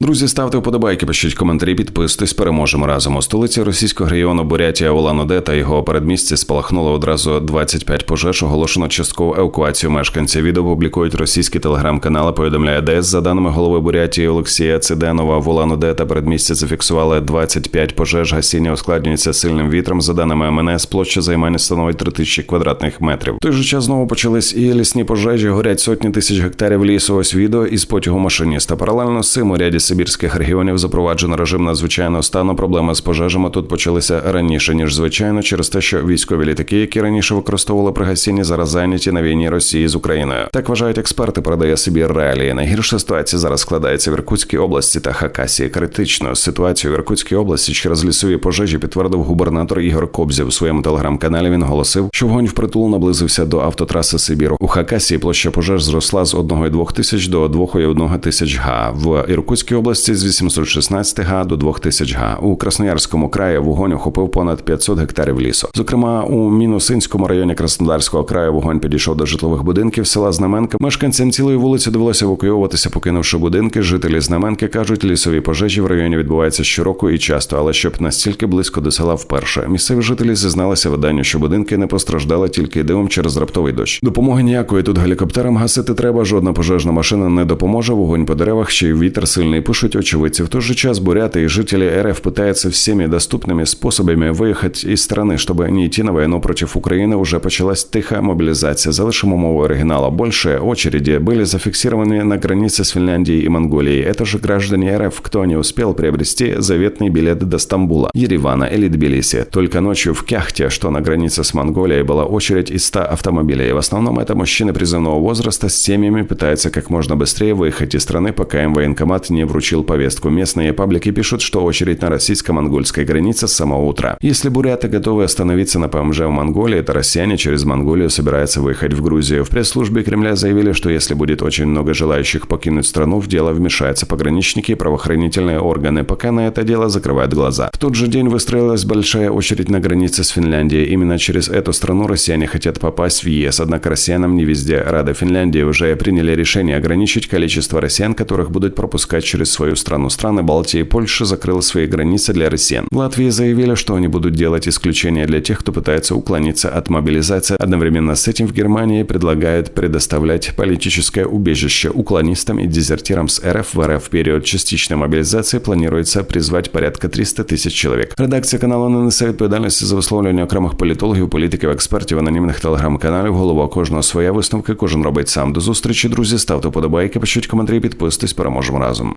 Друзі, ставте вподобайки, пишіть коментарі, підписуйтесь, переможемо разом. У столиці російського регіону Бурятія Улан-Удэ та його передмісті спалахнуло одразу 25 пожеж. Оголошено часткову евакуацію мешканців. Відео публікують російські телеграм-канали. Повідомляє ДС. За даними голови Бурятії Олексія Циденова, в Улан-Удэ та передмісті зафіксували 25 пожеж. Гасіння ускладнюється сильним вітром. За даними МНС, площа займання становить 3000 квадратних метрів. В той же час знову почались і лісні пожежі. Горять сотні тисяч гектарів лісу. Ось відео із потягу машиніста. Паралельно з цим у ряді сибірських регіонів запроваджено режим надзвичайного стану. Проблеми з пожежами тут почалися раніше ніж звичайно, через те, що військові літаки, які раніше використовували при гасінні, зараз зайняті на війні Росії з Україною. Так вважають експерти. Передає Сибір реалії. Найгірша ситуація зараз складається в Іркутській області та Хакасії. Критично ситуацію в Іркутській області через лісові пожежі підтвердив губернатор Ігор Кобзів у своєму телеграм-каналі. Він оголосив, що вогонь впритул наблизився до автотраси Сибіру. У Хакасії площа пожеж зросла з 1,2 тисяч до 2,1 тисяч га. В Іркутській області з 816 га до 2 тисяч га. У Красноярському краї вогонь охопив понад 500 гектарів лісу. Зокрема, у Мінусинському районі Краснодарського краю вогонь підійшов до житлових будинків села Знаменка. Мешканцям цілої вулиці довелося евакуюватися, покинувши будинки. Жителі Знаменки кажуть, лісові пожежі в районі відбуваються щороку і часто, але щоб настільки близько до села вперше. Місцеві жителі зізналися виданню, що будинки не постраждали тільки дивом через раптовий дощ. Допомоги ніякої тут гелікоптерам гасити треба. Жодна пожежна машина не допоможе. Вогонь по деревах, ще й вітер сильний. Пишуть очевидці. В той же час буряти и жители РФ пытаются всеми доступными способами выехать из страны, чтобы не идти на войну против Украины. Уже почалась тихая мобилизация. Залишимо мову оригинала. Больше очереди были зафиксированы на границе с Финляндией и Монголией. Это же граждане РФ, кто не успел приобрести заветный билет до Стамбула, Еревана или Тбилиси. Только ночью в Кяхте, что на границе с Монголией, была очередь из 100 автомобилей. В основном это мужчины призывного возраста с семьями пытаются как можно быстрее выехать из страны, пока им военкомат не вручил повестку. Местные паблики пишут, что очередь на российско-монгольской границе с самого утра. Если буряты готовы остановиться на ПМЖ в Монголии, то россияне через Монголию собираются выехать в Грузию. В пресс-службе Кремля заявили, что если будет очень много желающих покинуть страну, в дело вмешаются пограничники и правоохранительные органы, пока на это дело закрывают глаза. В тот же день выстроилась большая очередь на границе с Финляндией. Именно через эту страну россияне хотят попасть в ЕС, однако россиянам не везде рады. Финляндии уже приняли решение ограничить количество россиян, которых будут пропускать через свою страну. Страны Балтии и Польши закрыла свои границы для россиян. В Латвии заявили, что они будут делать исключения для тех, кто пытается уклониться от мобилизации. Одновременно с этим в Германии предлагают предоставлять политическое убежище уклонистам и дезертирам с РФ. В РФ в период частичной мобилизации планируется призвать порядка 300 тисяч чоловік. Редакція каналу не несе відповідальності за висловлювання окремих політологів, політиків, експертів, анонімних телеграм-каналів. Голова кожного своя висновки. Кожен робить сам. До зустрічі, друзі. Ставте подобайки, пишіть коментарі, підписуйтесь. Переможемо разом.